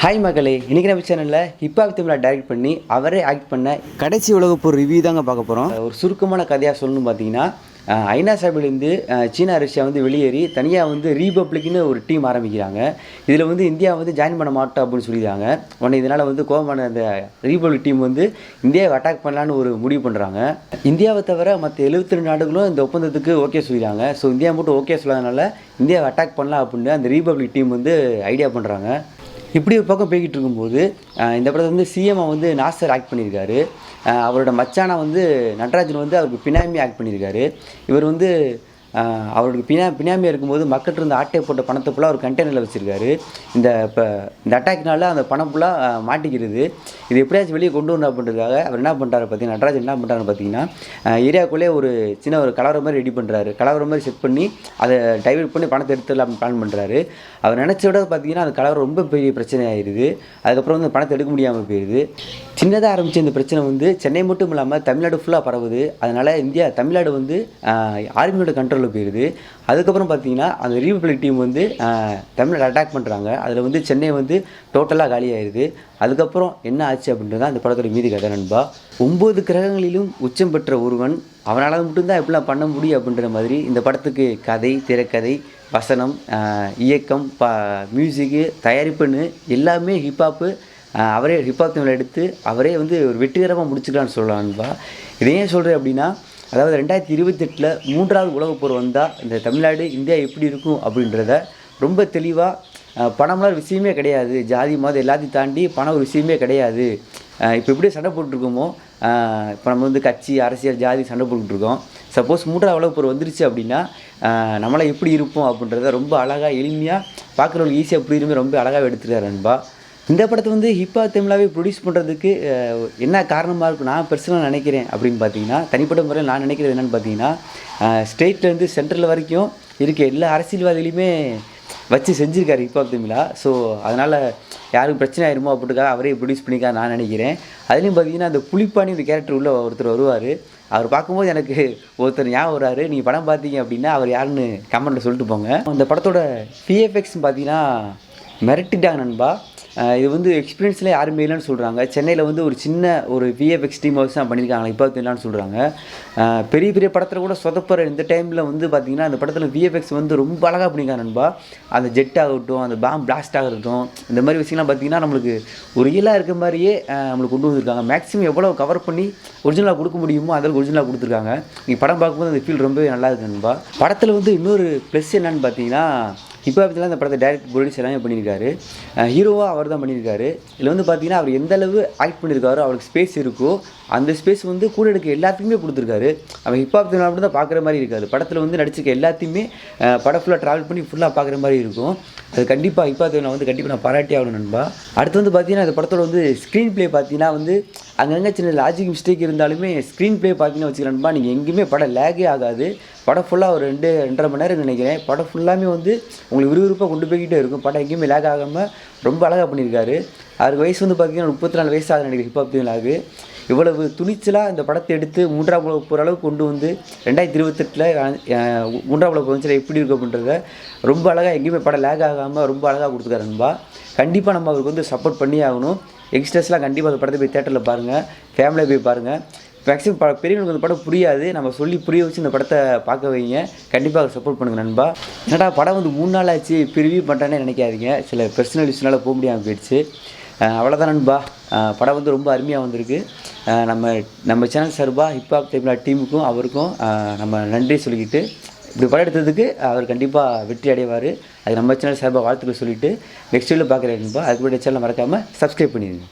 Hi மகளே இன்னைக்கு நம்ம சேனலில் ஹிப்ஹாப் தமிழா டைரக்ட் பண்ணி அவரே ஆக்ட் பண்ண கடைசி உலகப்போர் ரிவ்யூ தாங்க பார்க்க போகிறோம் ஒரு சுருக்கமான கதையாக சொல்லணும் பார்த்தீங்கன்னா ஐநா சபையிலேருந்து சீனா ரஷ்யா வந்து வெளியேறி தனியாக வந்து ரீபப்ளிக்னு ஒரு டீம் ஆரம்பிக்கிறாங்க. இதில் வந்து இந்தியா வந்து ஜாயின் பண்ண மாட்டோம் அப்படின்னு சொல்லிடுறாங்க உடனே இதனால் வந்து கோபமான அந்த ரீபப்ளிக் டீம் வந்து இந்தியாவை அட்டாக் பண்ணலான்னு ஒரு முடிவு பண்ணுறாங்க இந்தியாவை தவிர மற்ற 72 நாடுகளும் இந்த ஒப்பந்தத்துக்கு ஓகே சொல்லிடுறாங்க ஸோ இந்தியா மட்டும் ஓகே சொல்லாதனால இந்தியாவை அட்டாக் பண்ணலாம் அப்படின்னு அந்த ரீபப்ளிக் டீம் வந்து ஐடியா பண்ணுறாங்க இப்படி ஒரு பக்கம் போய்கிட்டு இருக்கும்போது இந்த படத்தை வந்து சிஎம்ஐ வந்து நாசர் ஆக்ட் பண்ணியிருக்காரு அவரோட மச்சானா வந்து நடராஜன் வந்து அவருக்கு பினாமி ஆக்ட் பண்ணியிருக்காரு இவர் வந்து அவருக்கு பினா பினாமியாக இருக்கும்போது மக்கள்கிட்ட இருந்த ஆட்டை போட்ட பணத்தை ஃபுல்லாக ஒரு கண்டெய்னரில் வச்சுருக்காரு. இந்த இப்போ இந்த அட்டாக்னால அந்த பணம் ஃபுல்லாக மாட்டிக்கிறது. இது எப்படியாச்சும் வெளியே கொண்டு வரணும் அப்படின்றதுக்காக அவர் என்ன பண்ணுறாரு பார்த்தீங்கன்னா நடராஜன் என்ன பண்ணுறாரு பார்த்தீங்கன்னா ஏரியாக்குள்ளே ஒரு சின்ன ஒரு கலவரம் மாதிரி ரெடி பண்ணுறாரு கலவரம் மாதிரி செட் பண்ணி அதை டைவெர்ட் பண்ணி பணத்தை எடுத்துடலாம் பிளான் பண்ணுறாரு அவர் நினச்ச விட பார்த்தீங்கன்னா அந்த கலவரம் ரொம்ப பெரிய பிரச்சனை ஆயிடுது அதுக்கப்புறம் வந்து பணத்தை எடுக்க முடியாமல் போயிடுது சின்னதாக ஆரம்பித்த இந்த பிரச்சனை வந்து சென்னை மட்டும் இல்லாமல் தமிழ்நாடு ஃபுல்லாக பரவுது. அதனால் இந்தியா தமிழ்நாடு வந்து ஆர்மியோட கண்ட்ரோலில் போயிடுது அதுக்கப்புறம் பார்த்தீங்கன்னா அந்த ரீபப்ளிக் டீம் வந்து ஆஹ், தமிழ்நாடு அட்டாக் பண்ணுறாங்க அதில் வந்து சென்னை வந்து டோட்டலாக காலியாயிருது அதுக்கப்புறம் என்ன ஆச்சு அப்படின்றது தான் படத்தோட மீதி கதை நண்பா. ஒம்பது கிரகங்களிலும் உச்சம் பெற்ற ஒருவன் அவனால் மட்டும்தான் எப்படிலாம் பண்ண முடியும் அப்படின்ற மாதிரி இந்த படத்துக்கு கதை திரைக்கதை வசனம் இயக்கம் ப மியூசிக்கு தயாரிப்புன்னு எல்லாமே ஹிப்ஹாப்பு அவரே ஹிப்ஹாப் தமிழ் எடுத்து அவரே வந்து ஒரு வெற்றிகரமாக முடிச்சுக்கலான்னு சொல்லலான்பா இதை ஏன் சொல்கிறேன் அப்படின்னா அதாவது ரெண்டாயிரத்தி இருபத்தெட்டில் மூன்றாவது உலகப் போர் வந்தால் இந்த தமிழ்நாடு இந்தியா எப்படி இருக்கும் அப்படின்றத ரொம்ப தெளிவாக பணம்லாம் ஒரு விஷயமே கிடையாது. ஜாதி மதம் எல்லாத்தையும் தாண்டி பணம் ஒரு விஷயமே கிடையாது. இப்போ எப்படி சண்டை போட்டுருக்கோமோ இப்போ நம்ம வந்து கட்சி அரசியல் ஜாதி சண்டை போட்டுருக்கோம் சப்போஸ் மூன்றாவது உலகப் போர் வந்துருச்சு அப்படின்னா நம்மளாம் எப்படி இருப்போம் அப்படின்றத ரொம்ப அழகாக எளிமையாக பார்க்குறவங்களுக்கு ஈஸியாக புரியுமே ரொம்ப அழகாக எடுத்துருக்காரு அன்பா. இந்த படத்தை வந்து ஹிப்பா தமிழாவே ப்ரொடியூஸ் பண்ணுறதுக்கு என்ன காரணமாக இருக்கும் நான் பெர்சனலாக நினைக்கிறேன் அப்படின்னு பார்த்தீங்கன்னா தனிப்பட்ட முறையில் நான் நினைக்கிறது என்னென்னு பார்த்தீங்கன்னா ஸ்டேட்லேருந்து சென்ட்ரல் வரைக்கும் இருக்க எல்லா அரசியல்வாதிகளையுமே வச்சு செஞ்சுருக்காரு ஹிப்ஹாப் தமிழா. ஸோ அதனால் யாருக்கும் பிரச்சனை ஆயிருமோ அப்படின்றதுக்காக அவரே ப்ரொடியூஸ் பண்ணிக்கா நான் நினைக்கிறேன். அதுலேயும் பார்த்தீங்கன்னா அந்த புளிப்பானி ஒரு கேரக்டர் உள்ள ஒருத்தர் வருவார். அவர் பார்க்கும்போது எனக்கு ஒருத்தர் ஞாபகம் வராரு. நீங்கள் படம் பார்த்தீங்க அப்படின்னா அவர் யாருன்னு கமெண்ட்டில் சொல்லிட்டு போங்க. அந்த படத்தோட பிஎஃப்எக்ஸ் பார்த்தீங்கன்னா மிரட்டிட்டாங்க நண்பா. இது வந்து எக்ஸ்பீரியன்ஸில் யாருமே இல்லைன்னு சொல்கிறாங்க சென்னையில் வந்து ஒரு சின்ன ஒரு விஎஃப்எக்ஸ் டீம் ஹவுஸ் தான் பண்ணியிருக்காங்க. இப்போ இல்லைன்னு சொல்கிறாங்க பெரிய பெரிய படத்தில் கூட சொதப்புற இந்த டைமில் வந்து பார்த்திங்கன்னா அந்த படத்தில் விஎஃப்எக்ஸ் வந்து ரொம்ப அழகாக பண்ணியிருக்காங்க நண்பா. அந்த ஜெட் ஆகட்டும் அந்த பாம் பிளாஸ்ட் ஆகட்டும் இந்த மாதிரி விஷயம்லாம் பார்த்திங்கன்னா நம்மளுக்கு ஒரு ரியலாக இருக்க மாதிரியே நம்மளுக்கு கொண்டு வந்திருக்காங்க. மேக்ஸிமம் எவ்வளோ கவர் பண்ணி ஒரிஜினலாக கொடுக்க முடியுமோ அதில் ஒரிஜினலாக கொடுத்துருக்காங்க. நீங்கள் படம் பார்க்கும்போது அந்த ஃபீல் ரொம்பவே நல்லா இருக்குது நண்பா. படத்தில் வந்து இன்னொரு ப்ளஸ் என்னன்னு பார்த்தீங்கன்னா இப்போ தான் இந்த படத்தை டேரக்ட் ப்ரொடியூஸ் எல்லாமே பண்ணியிருக்காரு. ஹீரோவாக அவர் தான் பண்ணியிருக்காரு. இதில் வந்து பார்த்தீங்கன்னா அவர் எந்த அளவு ஆக்ட் பண்ணியிருக்காரோ அவருக்கு ஸ்பேஸ் இருக்கோ அந்த ஸ்பேஸ் வந்து கூட எடுக்க எல்லாத்துக்குமே கொடுத்துருக்காரு. அவன் ஹிப்ஹாப் தமிழ் மட்டும் தான் பார்க்குற மாதிரி இருக்காது. படத்தில் வந்து நடிச்சிருக்க எல்லாத்தையுமே படம் ஃபுல்லாக ட்ராவல் பண்ணி ஃபுல்லாக பார்க்குற மாதிரி இருக்கும். அது கண்டிப்பாக ஹிப்ஹாப் தமிழ் வந்து கண்டிப்பாக நான் பாராட்டி ஆகணும் நண்பா. அடுத்து வந்து பார்த்தீங்கன்னா இந்த படத்தோட வந்து ஸ்க்ரீன் ப்ளே பார்த்தீங்கன்னா வந்து அங்கங்கே சின்ன லாஜிக் மிஸ்டேக் இருந்தாலுமே ஸ்க்ரீன் ப்ளே பார்த்தீங்கன்னா வச்சுக்கிறேன்பா நீங்கள் எங்கேயுமே படம் லேகே ஆகாது. படம் ஃபுல்லாக ஒரு ரெண்டு ரெண்டரை மணி நேரம் நினைக்கிறேன். படம் ஃபுல்லாமே வந்து உங்களுக்கு விறுவிறுப்பாக கொண்டு போய்கிட்டே இருக்கும். படம் எங்கேயுமே லேக் ஆகாமல் ரொம்ப அழகாக பண்ணியிருக்காரு. அவருக்கு வயசு வந்து பார்த்தீங்கன்னா முப்பத்தி நாலு வயசு ஆகுது நினைக்கிறேன் ஹிப்ஹாப் தமிழாகு இவ்வளவு துணிச்சலாக இந்த படத்தை எடுத்து மூன்றாம் உலக போகிற அளவுக்கு கொண்டு வந்து ரெண்டாயிரத்தி இருபத்தெட்டில் மூன்றாம் உலக போச்சுல எப்படி இருக்கும் அப்படின்றத ரொம்ப அழகாக எங்கேயுமே படம் லேக் ஆகாமல் ரொம்ப அழகாக கொடுத்துருக்காரு நண்பா கண்டிப்பாக நம்ம அவருக்கு வந்து சப்போர்ட் பண்ணி ஆகணும். யங்ஸ்டர்ஸ்லாம் கண்டிப்பாக அந்த படத்தை போய் தேட்டரில் பாருங்கள் ஃபேமிலியை போய் பாருங்கள் மேக்ஸிமம் ப பெரியவங்களுக்கு இந்த படம் புரியாது. நம்ம சொல்லி புரிய வச்சு இந்த படத்தை பார்க்க வைங்க. கண்டிப்பாக சப்போர்ட் பண்ணுங்கள் நண்பா. என்னடா படம் வந்து மூணு நாள் ஆச்சு இப்போ ரிவ்யூ நினைக்காதீங்க. சில பர்சனல் இஷ்யூனால போக முடியாமல் போயிடுச்சு. அவ்வளோதான் நண்பா. படம் வந்து ரொம்ப அருமையாக வந்திருக்கு. நம்ம நம்ம சேனல் சார்பாக ஹிப்ஹாப் தமிழா டீமுக்கும் அவருக்கும் நம்ம நன்றி சொல்லிக்கிட்டு இப்படி படம் எடுத்ததுக்கு அவர் கண்டிப்பாக வெற்றி அடைவார். அது நம்ம சேனல் சார்பாக வாழ்த்துக்கள் சொல்லிவிட்டு நெக்ஸ்ட் வீடியோ பார்க்குறேன் நண்பா. அதுக்கு சேனலை மறக்காமல் சப்ஸ்கிரைப் பண்ணிடுங்க.